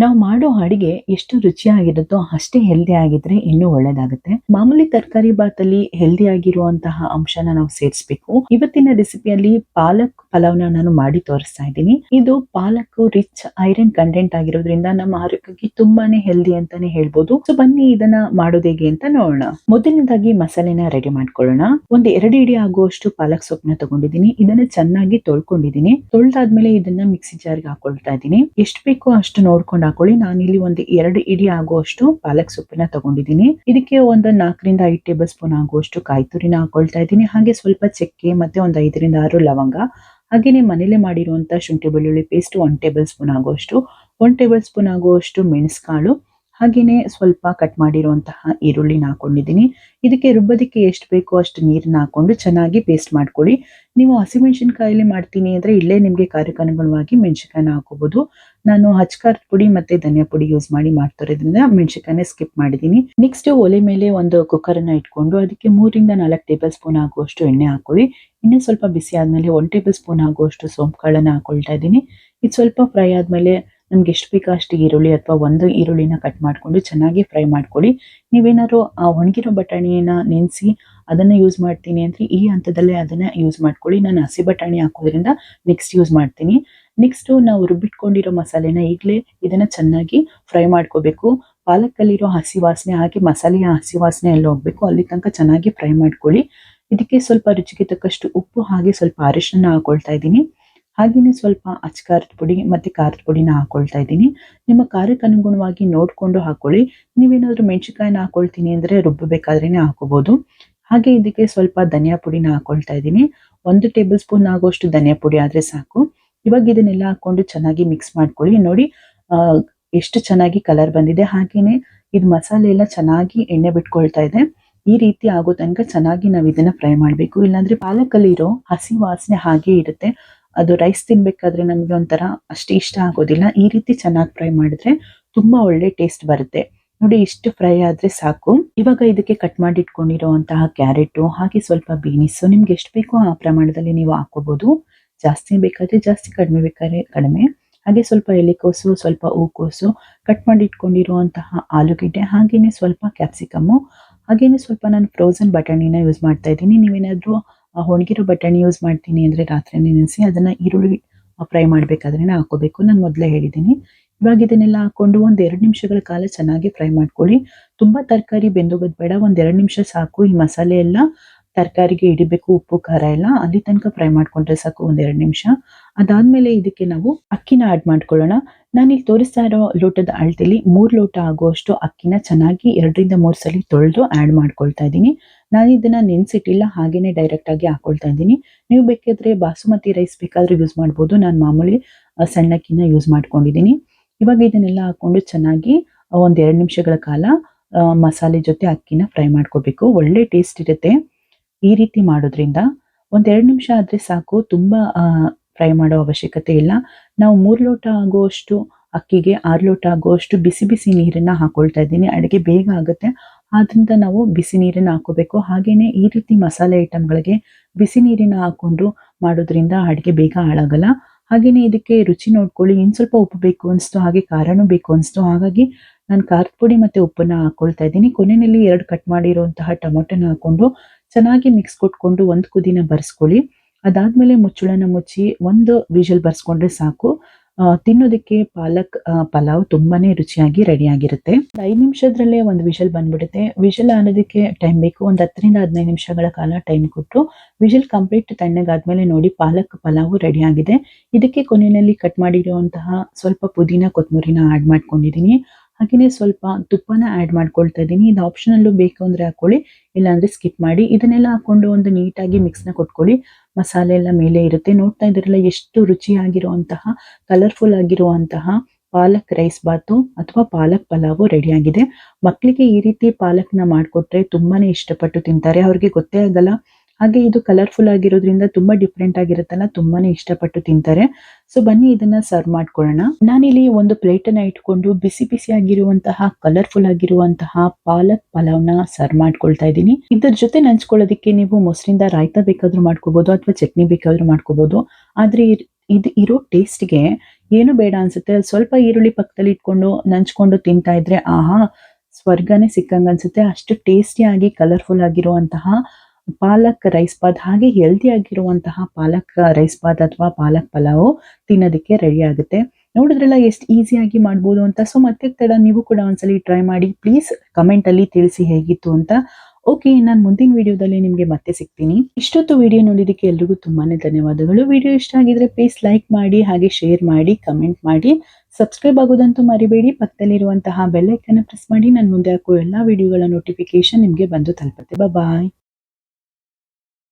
ನಾವು ಮಾಡೋ ಅಡಿಗೆ ಎಷ್ಟು ರುಚಿಯಾಗಿರುತ್ತೋ ಅಷ್ಟೇ ಹೆಲ್ದಿ ಆಗಿದ್ರೆ ಇನ್ನೂ ಒಳ್ಳೇದಾಗುತ್ತೆ. ಮಾಮೂಲಿ ತರಕಾರಿ ಬಾತಲ್ಲಿ ಹೆಲ್ದಿ ಆಗಿರುವಂತಹ ಅಂಶನ ನಾವು ಸೇರಿಸಬೇಕು. ಇವತ್ತಿನ ರೆಸಿಪಿಯಲ್ಲಿ ಪಾಲಕ್ ಪಲಾವ್ನ ನಾನು ಮಾಡಿ ತೋರಿಸ್ತಾ ಇದ್ದೀನಿ. ಇದು ಪಾಲಕ್ ರಿಚ್ ಐರನ್ ಕಂಟೆಂಟ್ ಆಗಿರೋದ್ರಿಂದ ನಮ್ಮ ಆರೋಗ್ಯಕ್ಕೆ ತುಂಬಾನೇ ಹೆಲ್ದಿ ಅಂತಾನೆ ಹೇಳ್ಬೋದು. ಸೊ ಬನ್ನಿ ಇದನ್ನ ಮಾಡೋದು ಅಂತ ನೋಡೋಣ. ಮೊದಲನೇದಾಗಿ ಮಸಾಲೆನ ರೆಡಿ ಮಾಡ್ಕೊಳ್ಳೋಣ. ಒಂದು ಎರಡು ಇಡಿ ಆಗುವಷ್ಟು ಪಾಲಕ್ ಸೊಪ್ಪನ್ನ ತಗೊಂಡಿದ್ದೀನಿ. ಇದನ್ನ ಚೆನ್ನಾಗಿ ತೊಳ್ಕೊಂಡಿದ್ದೀನಿ. ತೊಳ್ದಾದ್ಮೇಲೆ ಇದನ್ನ ಮಿಕ್ಸಿ ಜಾರ್ಗೆ ಹಾಕೊಳ್ತಾ ಇದ್ದೀನಿ. ಎಷ್ಟು ಬೇಕೋ ಅಷ್ಟು ನೋಡ್ಕೊಂಡು ಹಾಕೊಳ್ಳಿ. ನಾನಿಲ್ಲಿ ಒಂದು ಎರಡು ಇಡಿ ಆಗುವಷ್ಟು ಪಾಲಕ್ ಸೊಪ್ಪನ್ನ ತಗೊಂಡಿದ್ದೀನಿ. ಇದಕ್ಕೆ ಒಂದು ನಾಲ್ಕರಿಂದ ಐದು ಟೇಬಲ್ ಸ್ಪೂನ್ ಆಗುವಷ್ಟು ಕಾಯಿ ತುರಿನ ಹಾಕೊಳ್ತಾ ಇದ್ದೀನಿ. ಹಾಗೆ ಸ್ವಲ್ಪ ಚಕ್ಕೆ ಮತ್ತೆ ಒಂದು ಐದರಿಂದ ಆರು ಲವಂಗ. ಹಾಗೆಯೇ ಮನೇಲೆ ಮಾಡಿರುವಂತಹ ಶುಂಠಿ ಬೆಳ್ಳುಳ್ಳಿ ಪೇಸ್ಟ್ ಒನ್ ಟೇಬಲ್ ಸ್ಪೂನ್ ಆಗುವಷ್ಟು ಒನ್ ಟೇಬಲ್ ಸ್ಪೂನ್ ಆಗುವಷ್ಟು ಮೆಣಸುಕಾಳು. ಹಾಗೇನೆ ಸ್ವಲ್ಪ ಕಟ್ ಮಾಡಿರುವಂತಹ ಈರುಳ್ಳಿನ ಹಾಕೊಂಡಿದ್ದೀನಿ. ಇದಕ್ಕೆ ರುಬ್ಬೋದಕ್ಕೆ ಎಷ್ಟು ಬೇಕೋ ಅಷ್ಟು ನೀರನ್ನ ಹಾಕೊಂಡು ಚೆನ್ನಾಗಿ ಪೇಸ್ಟ್ ಮಾಡ್ಕೊಳ್ಳಿ. ನೀವು ಹಸಿಮೆಣಸಿನಕಾಯಲ್ಲಿ ಮಾಡ್ತೀನಿ ಅಂದ್ರೆ ಇಲ್ಲೇ ನಿಮಗೆ ಖಾರಕ್ಕೆ ಅನುಗುಣವಾಗಿ ಮೆಣಸಿನಕಾಯಿನ ಹಾಕೋಬಹುದು ನಾನು ಹಚ್ಕಾರ್ ಪುಡಿ ಮತ್ತೆ ಧನಿಯಾ ಪುಡಿ ಯೂಸ್ ಮಾಡಿ ಮಾಡ್ತಿರೋದ್ರಿಂದ ಮೆಣಸಿನಕಾಯಿನ ಸ್ಕಿಪ್ ಮಾಡಿದ್ದೀನಿ. ನೆಕ್ಸ್ಟ್ ಒಲೆ ಮೇಲೆ ಒಂದು ಕುಕ್ಕರ್ ಅನ್ನ ಇಟ್ಕೊಂಡು ಅದಕ್ಕೆ ಮೂರಿಂದ ನಾಲ್ಕು ಟೇಬಲ್ ಸ್ಪೂನ್ ಆಗುವಷ್ಟು ಎಣ್ಣೆ ಹಾಕೊಳ್ಳಿ ಇನ್ನೂ ಸ್ವಲ್ಪ ಬಿಸಿ ಆದ್ಮೇಲೆ ಒನ್ ಟೇಬಲ್ ಸ್ಪೂನ್ ಆಗುವಷ್ಟು ಸೋಂಪು ಕಾಳನ್ನ ಹಾಕೊಳ್ತಾ ಇದ್ದೀನಿ. ಇದು ಸ್ವಲ್ಪ ಫ್ರೈ ಆದ್ಮೇಲೆ ನಮ್ಗೆ ಎಷ್ಟು ಬೇಕೋ ಅಷ್ಟು ಈರುಳ್ಳಿ ಅಥವಾ ಒಂದು ಈರುಳ್ಳಿನ ಕಟ್ ಮಾಡ್ಕೊಂಡು ಚೆನ್ನಾಗಿ ಫ್ರೈ ಮಾಡ್ಕೊಳ್ಳಿ. ನೀವೇನಾದ್ರು ಆ ಒಣಗಿರೋ ಬಟಾಣಿಯನ್ನ ನೆನೆಸಿ ಅದನ್ನ ಯೂಸ್ ಮಾಡ್ತೀನಿ ಅಂದ್ರೆ ಈ ಹಂತದಲ್ಲೇ ಅದನ್ನ ಯೂಸ್ ಮಾಡ್ಕೊಳ್ಳಿ. ನಾನು ಹಸಿ ಬಟಾಣಿ ಹಾಕೋದ್ರಿಂದ ನೆಕ್ಸ್ಟ್ ಯೂಸ್ ಮಾಡ್ತೀನಿ. ನೆಕ್ಸ್ಟ್ ನಾವು ರುಬ್ಬಿಟ್ಕೊಂಡಿರೋ ಮಸಾಲೆನ ಈಗಲೇ ಇದನ್ನ ಚೆನ್ನಾಗಿ ಫ್ರೈ ಮಾಡ್ಕೋಬೇಕು. ಪಾಲಕಲ್ಲಿರೋ ಹಸಿ ವಾಸನೆ ಹಾಗೆ ಮಸಾಲೆಯ ಹಸಿ ವಾಸನೆ ಎಲ್ಲ ಹೋಗ್ಬೇಕು. ಅಲ್ಲಿ ತನಕ ಚೆನ್ನಾಗಿ ಫ್ರೈ ಮಾಡ್ಕೊಳ್ಳಿ. ಇದಕ್ಕೆ ಸ್ವಲ್ಪ ರುಚಿಗೆ ತಕ್ಕಷ್ಟು ಉಪ್ಪು ಹಾಗೆ ಸ್ವಲ್ಪ ಅರಿಶಿನ ಹಾಕೊಳ್ತಾ ಇದ್ದೀನಿ. ಹಾಗೆಯೇ ಸ್ವಲ್ಪ ಅಚ್ಕಾರದ ಪುಡಿ ಮತ್ತೆ ಖಾರದ ಪುಡಿನ ಹಾಕೊಳ್ತಾ ಇದ್ದೀನಿ. ನಿಮ್ಮ ಖಾರಕ್ಕೆ ಅನುಗುಣವಾಗಿ ನೋಡ್ಕೊಂಡು ಹಾಕೊಳ್ಳಿ. ನೀವೇನಾದರೂ ಮೆಣಸಿನಕಾಯಿನ ಹಾಕೊಳ್ತೀನಿ ಅಂದ್ರೆ ರುಬ್ಬಬೇಕಾದ್ರೇ ಹಾಕೋಬೋದು. ಹಾಗೆ ಇದಕ್ಕೆ ಸ್ವಲ್ಪ ಧನಿಯಾ ಪುಡಿನ ಹಾಕೊಳ್ತಾ ಇದ್ದೀನಿ. ಒಂದು ಟೇಬಲ್ ಸ್ಪೂನ್ ಆಗೋಷ್ಟು ಧನಿಯಾ ಪುಡಿ ಆದ್ರೆ ಸಾಕು. ಇವಾಗ ಇದನ್ನೆಲ್ಲ ಹಾಕೊಂಡು ಚೆನ್ನಾಗಿ ಮಿಕ್ಸ್ ಮಾಡ್ಕೊಳ್ಳಿ. ನೋಡಿ ಎಷ್ಟು ಚೆನ್ನಾಗಿ ಕಲರ್ ಬಂದಿದೆ. ಹಾಗೇನೆ ಇದು ಮಸಾಲೆ ಎಲ್ಲ ಚೆನ್ನಾಗಿ ಎಣ್ಣೆ ಬಿಟ್ಕೊಳ್ತಾ ಇದೆ. ಈ ರೀತಿ ಆಗೋ ತನಕ ಚೆನ್ನಾಗಿ ನಾವು ಇದನ್ನ ಫ್ರೈ ಮಾಡಬೇಕು. ಇಲ್ಲಾಂದ್ರೆ ಪಾಲಕಲ್ಲಿರೋ ಹಸಿ ವಾಸನೆ ಹಾಗೆ ಇರುತ್ತೆ. ಅದು ರೈಸ್ ತಿನ್ಬೇಕಾದ್ರೆ ನಮ್ಗೆ ಒಂಥರ ಅಷ್ಟು ಇಷ್ಟ ಆಗೋದಿಲ್ಲ. ಈ ರೀತಿ ಚೆನ್ನಾಗಿ ಫ್ರೈ ಮಾಡಿದ್ರೆ ತುಂಬಾ ಒಳ್ಳೆ ಟೇಸ್ಟ್ ಬರುತ್ತೆ. ನೋಡಿ, ಇಷ್ಟು ಫ್ರೈ ಆದ್ರೆ ಸಾಕು. ಇವಾಗ ಇದಕ್ಕೆ ಕಟ್ ಮಾಡಿ ಇಟ್ಕೊಂಡಿರುವಂತಹ ಕ್ಯಾರೆಟ್, ಹಾಗೆ ಸ್ವಲ್ಪ ಬೀನಿಸ್ ನಿಮ್ಗೆ ಎಷ್ಟು ಬೇಕೋ ಆ ಪ್ರಮಾಣದಲ್ಲಿ ನೀವು ಹಾಕೋಬಹುದು ಜಾಸ್ತಿ ಬೇಕಾದರೆ ಜಾಸ್ತಿ ಕಡಿಮೆ ಬೇಕಾದ್ರೆ ಕಡಿಮೆ. ಹಾಗೆ ಸ್ವಲ್ಪ ಎಲೆಕೋಸು, ಸ್ವಲ್ಪ ಹೂಕೋಸು ಕಟ್ ಮಾಡಿ ಇಟ್ಕೊಂಡಿರುವಂತಹ ಆಲೂಗೆಡ್ಡೆ ಹಾಗೆಯೇ ಸ್ವಲ್ಪ ಕ್ಯಾಪ್ಸಿಕಮ್ಮು ಹಾಗೆಯೇ ಸ್ವಲ್ಪ ನಾನು ಫ್ರೋಸನ್ ಬಟಾಣಿನ ಯೂಸ್ ಮಾಡ್ತಾ ಇದ್ದೀನಿ. ನೀವೇನಾದರೂ ಒಣಗಿರೋ ಬಟಾಣಿ ಯೂಸ್ ಮಾಡ್ತೀನಿ ಅಂದರೆ ರಾತ್ರಿ ನೆನೆಸಿ ಅದನ್ನ ಈರುಳ್ಳಿ ಫ್ರೈ ಮಾಡಬೇಕಾದ್ರೆ ಹಾಕೋಬೇಕು ನಾನು ಮೊದಲೇ ಹೇಳಿದ್ದೀನಿ. ಇವಾಗ ಇದನ್ನೆಲ್ಲ ಹಾಕ್ಕೊಂಡು ಒಂದು ಎರಡು ನಿಮಿಷಗಳ ಕಾಲ ಚೆನ್ನಾಗಿ ಫ್ರೈ ಮಾಡ್ಕೊಳ್ಳಿ. ತುಂಬ ತರಕಾರಿ ಬೆಂದು ಬೇಡ. ಒಂದು ಎರಡು ನಿಮಿಷ ಸಾಕು ಈ ಮಸಾಲೆ ಎಲ್ಲ. ತರಕಾರಿಗೆ ಹಿಡಿಬೇಕು ಉಪ್ಪು, ಖಾರ ಎಲ್ಲ ಅಲ್ಲಿ ತನಕ ಫ್ರೈ ಮಾಡ್ಕೊಂಡ್ರೆ ಸಾಕು ಒಂದೆರಡು ನಿಮಿಷ. ಅದಾದ್ಮೇಲೆ ಇದಕ್ಕೆ ನಾವು ಅಕ್ಕಿನ ಆಡ್ ಮಾಡ್ಕೊಳ್ಳೋಣ. ನಾನು ಇಲ್ಲಿ ತೋರಿಸ್ತಾ ಇರೋ ಲೋಟದ ಅಳತೆಯಲ್ಲಿ ಮೂರು ಲೋಟ ಆಗುವಷ್ಟು ಅಕ್ಕಿನ ಚೆನ್ನಾಗಿ ಎರಡರಿಂದ ಮೂರು ಸಲ ತೊಳೆದು ಆಡ್ ಮಾಡ್ಕೊಳ್ತಾ ಇದ್ದೀನಿ. ನಾನು ಇದನ್ನ ನೆನೆಸಿಟ್ಟಿಲ್ಲ, ಹಾಗೇನೆ ಡೈರೆಕ್ಟ್ ಆಗಿ ಹಾಕೊಳ್ತಾ ಇದ್ದೀನಿ. ನೀವು ಬೇಕಾದರೆ ಬಾಸುಮತಿ ರೈಸ್ ಬೇಕಾದರೂ ಯೂಸ್ ಮಾಡ್ಬೋದು. ನಾನು ಮಾಮೂಲಿ ಸಣ್ಣ ಅಕ್ಕಿನ ಯೂಸ್ ಮಾಡ್ಕೊಂಡಿದ್ದೀನಿ. ಇವಾಗ ಇದನ್ನೆಲ್ಲ ಹಾಕೊಂಡು ಚೆನ್ನಾಗಿ ಒಂದೆರಡು ನಿಮಿಷಗಳ ಕಾಲ ಮಸಾಲೆ ಜೊತೆ ಅಕ್ಕಿನ ಫ್ರೈ ಮಾಡ್ಕೋಬೇಕು. ಒಳ್ಳೆ ಟೇಸ್ಟ್ ಇರುತ್ತೆ. ಈ ರೀತಿ ಮಾಡೋದ್ರಿಂದ ಒಂದೆರಡು ನಿಮಿಷ ಆದ್ರೆ ಸಾಕು. ತುಂಬಾ ಫ್ರೈ ಮಾಡೋ ಅವಶ್ಯಕತೆ ಇಲ್ಲ. ನಾವು ಮೂರು ಲೋಟ ಆಗುವಷ್ಟು ಅಕ್ಕಿಗೆ, ಆರು ಲೋಟ ಆಗುವಷ್ಟು ಬಿಸಿ ಬಿಸಿ ನೀರನ್ನ ಹಾಕೊಳ್ತಾ ಇದ್ದೀನಿ. ಅಡುಗೆ ಬೇಗ ಆಗುತ್ತೆ. ಆದ್ದರಿಂದ ನಾವು ಬಿಸಿ ನೀರನ್ನ ಹಾಕೋಬೇಕು. ಹಾಗೆಯೇ ಈ ರೀತಿ ಮಸಾಲೆ ಐಟಮ್ಗಳಿಗೆ ಬಿಸಿ ನೀರಿನ ಹಾಕ್ಕೊಂಡು ಮಾಡೋದ್ರಿಂದ ಅಡುಗೆ ಬೇಗ ಹಾಳಾಗಲ್ಲ. ಹಾಗೆಯೇ ಇದಕ್ಕೆ ರುಚಿ ನೋಡ್ಕೊಳ್ಳಿ. ಇನ್ ಸ್ವಲ್ಪ ಉಪ್ಪು ಬೇಕು ಅನಿಸ್ತು, ಹಾಗೆ ಖಾರನೂ ಬೇಕು ಅನಿಸ್ತು. ಹಾಗಾಗಿ ನಾನು ಖಾರದ ಪುಡಿ ಮತ್ತೆ ಉಪ್ಪನ್ನ ಹಾಕ್ಕೊಳ್ತಾ ಇದ್ದೀನಿ. ಕೊನೆಯಲ್ಲಿ ಎರಡು ಕಟ್ ಮಾಡಿರುವಂತಹ ಟೊಮೊಟೊನ ಹಾಕೊಂಡು ಚೆನ್ನಾಗಿ ಮಿಕ್ಸ್ ಕೊಟ್ಕೊಂಡು ಒಂದು ಕುದಿನ ಬರ್ಸ್ಕೊಳ್ಳಿ. ಅದಾದಮೇಲೆ ಮುಚ್ಚಳನ ಮುಚ್ಚಿ ಒಂದು ವಿಷಲ್ ಬರ್ಸ್ಕೊಂಡ್ರೆ ಸಾಕು. ತಿನ್ನೋದಕ್ಕೆ ಪಾಲಕ್ ಪಲಾವ್ ತುಂಬಾನೇ ರುಚಿಯಾಗಿ ರೆಡಿಯಾಗಿರುತ್ತೆ ಐದು ಐದ್ ನಿಮಿಷದ್ರಲ್ಲೇ ಒಂದು ವಿಷಲ್ ಬಂದ್ಬಿಡುತ್ತೆ. ವಿಷಲ್ ಅನ್ನೋದಕ್ಕೆ ಟೈಮ್ ಬೇಕು. ಒಂದು ಹತ್ತರಿಂದ ಹದಿನೈದು ನಿಮಿಷಗಳ ಕಾಲ ಟೈಮ್ ಕೊಟ್ಟು ವಿಷಲ್ ಕಂಪ್ಲೀಟ್ ತಣ್ಣಗಾದ್ಮೇಲೆ ನೋಡಿ ಪಾಲಕ್, ಪಲಾವು ರೆಡಿಯಾಗಿದೆ ಇದಕ್ಕೆ ಕೊನೆಯಲ್ಲಿ ಕಟ್ ಮಾಡಿರುವಂತಹ ಸ್ವಲ್ಪ ಪುದೀನ ಕೊತ್ತಂಬರಿನ ಆ್ಯಡ್ ಮಾಡ್ಕೊಂಡಿದ್ದೀನಿ. ಹಾಗೆಯೇ ಸ್ವಲ್ಪ ತುಪ್ಪನ ಆಡ್ ಮಾಡ್ಕೊಳ್ತಾ ಇದ್ದೀನಿ. ಇದು ಆಪ್ಷನಲ್ಲೂ ಬೇಕು ಅಂದರೆ ಹಾಕ್ಕೊಳ್ಳಿ ಇಲ್ಲಾಂದರೆ ಸ್ಕಿಪ್ ಮಾಡಿ. ಇದನ್ನೆಲ್ಲ ಹಾಕೊಂಡು ಒಂದು ನೀಟಾಗಿ ಮಿಕ್ಸ್ನ ಕೊಟ್ಕೊಳ್ಳಿ. ಮಸಾಲೆ ಎಲ್ಲ ಮೇಲೆ ಇರುತ್ತೆ. ನೋಡ್ತಾ ಇದ್ರಲ್ಲ ಎಷ್ಟು ರುಚಿಯಾಗಿರುವಂತಹ ಕಲರ್ಫುಲ್ ಆಗಿರುವಂತಹ ಪಾಲಕ್ ರೈಸ್ ಬಾತು ಅಥವಾ ಪಾಲಕ್ ಪಲಾವು ರೆಡಿ ಆಗಿದೆ. ಮಕ್ಕಳಿಗೆ ಈ ರೀತಿ ಪಾಲಕ್ನ ಮಾಡಿಕೊಟ್ರೆ ತುಂಬಾನೇ ಇಷ್ಟಪಟ್ಟು ತಿಂತಾರೆ. ಅವ್ರಿಗೆ ಗೊತ್ತೇ ಆಗಲ್ಲ ಹಾಗೆ ಇದು ಕಲರ್ಫುಲ್ ಆಗಿರೋದ್ರಿಂದ ತುಂಬಾ ಡಿಫ್ರೆಂಟ್ ಆಗಿರುತ್ತಲ್ಲ, ತುಂಬಾನೇ ಇಷ್ಟಪಟ್ಟು ತಿಂತಾರೆ. ಸೊ ಬನ್ನಿ ಇದನ್ನ ಸರ್ವ್ ಮಾಡ್ಕೊಳ್ಳೋಣ. ನಾನಿಲ್ಲಿ ಒಂದು ಪ್ಲೇಟ್ ಅನ್ನ ಇಟ್ಕೊಂಡು ಬಿಸಿ ಬಿಸಿ ಆಗಿರುವಂತಹ ಕಲರ್ಫುಲ್ ಆಗಿರುವಂತಹ ಪಾಲಕ್ ಪಲಾವ್ನ ಸರ್ವ್ ಮಾಡ್ಕೊಳ್ತಾ ಇದ್ದೀನಿ. ಇದ್ರ ಜೊತೆ ನಂಚ್ಕೊಳ್ಳೋದಕ್ಕೆ ನೀವು ಮೊಸರಿಂದ ರಾಯ್ತಾ ಬೇಕಾದ್ರೂ ಮಾಡ್ಕೋಬಹುದು ಅಥವಾ ಚಟ್ನಿ ಬೇಕಾದ್ರೂ ಮಾಡ್ಕೋಬಹುದು ಆದ್ರೆ ಇದ್- ಇರೋ ಟೇಸ್ಟ್ಗೆ ಏನು ಬೇಡ ಅನ್ಸುತ್ತೆ? ಸ್ವಲ್ಪ ಈರುಳ್ಳಿ ಪಕ್ಕದಲ್ಲಿ ಇಟ್ಕೊಂಡು ನಂಚ್ಕೊಂಡು ತಿಂತಾ ಇದ್ರೆ, ಆಹಾ, ಸ್ವರ್ಗನೇ ಸಿಕ್ಕಂಗ ಅನ್ಸುತ್ತೆ. ಅಷ್ಟು ಆಗಿ ಕಲರ್ಫುಲ್ ಆಗಿರುವಂತಹ ಪಾಲಕ್ ರೈಸ್ ಬಾತ್, ಹಾಗೆ ಹೆಲ್ದಿ ಆಗಿರುವಂತಹ ಪಾಲಕ್ ರೈಸ್ ಬಾತ್ ಅಥವಾ ಪಾಲಕ್ ಪಲಾವ್ ತಿನ್ನೋದಕ್ಕೆ ರೆಡಿ ಆಗುತ್ತೆ. ನೋಡಿದ್ರೆಲ್ಲ ಎಷ್ಟು ಈಸಿಯಾಗಿ ಮಾಡ್ಬೋದು ಅಂತ? ಸೊ ಮತ್ತೆ ತಡ ನೀವು ಕೂಡ ಒಂದ್ಸಲಿ ಟ್ರೈ ಮಾಡಿ ಪ್ಲೀಸ್ ಕಮೆಂಟ್ ಅಲ್ಲಿ ತಿಳಿಸಿ ಹೇಗಿತ್ತು ಅಂತ. ಓಕೆ ನಾನು ಮುಂದಿನ ವಿಡಿಯೋದಲ್ಲಿ ನಿಮಗೆ ಮತ್ತೆ ಸಿಗ್ತೀನಿ. ಇಷ್ಟೊತ್ತು ವಿಡಿಯೋ ನೋಡಿದಕ್ಕೆ ಎಲ್ರಿಗೂ ತುಂಬಾನೇ ಧನ್ಯವಾದಗಳು. ವಿಡಿಯೋ ಇಷ್ಟ ಆಗಿದ್ರೆ ಪ್ಲೀಸ್ ಲೈಕ್ ಮಾಡಿ, ಹಾಗೆ ಶೇರ್ ಮಾಡಿ ಕಮೆಂಟ್ ಮಾಡಿ. ಸಬ್ಸ್ಕ್ರೈಬ್ ಆಗೋದಂತೂ ಮರಿಬೇಡಿ. ಪಕ್ಕದಲ್ಲಿರುವಂತಹ ಬೆಲ್ಲೈಕನ್ನು ಪ್ರೆಸ್ ಮಾಡಿ. ನಾನು ಮುಂದೆ ಹಾಕೋ ಎಲ್ಲ ವಿಡಿಯೋಗಳ ನೋಟಿಫಿಕೇಶನ್ ನಿಮಗೆ ಬಂದು ತಲುಪುತ್ತೆ. ಬಾಯ್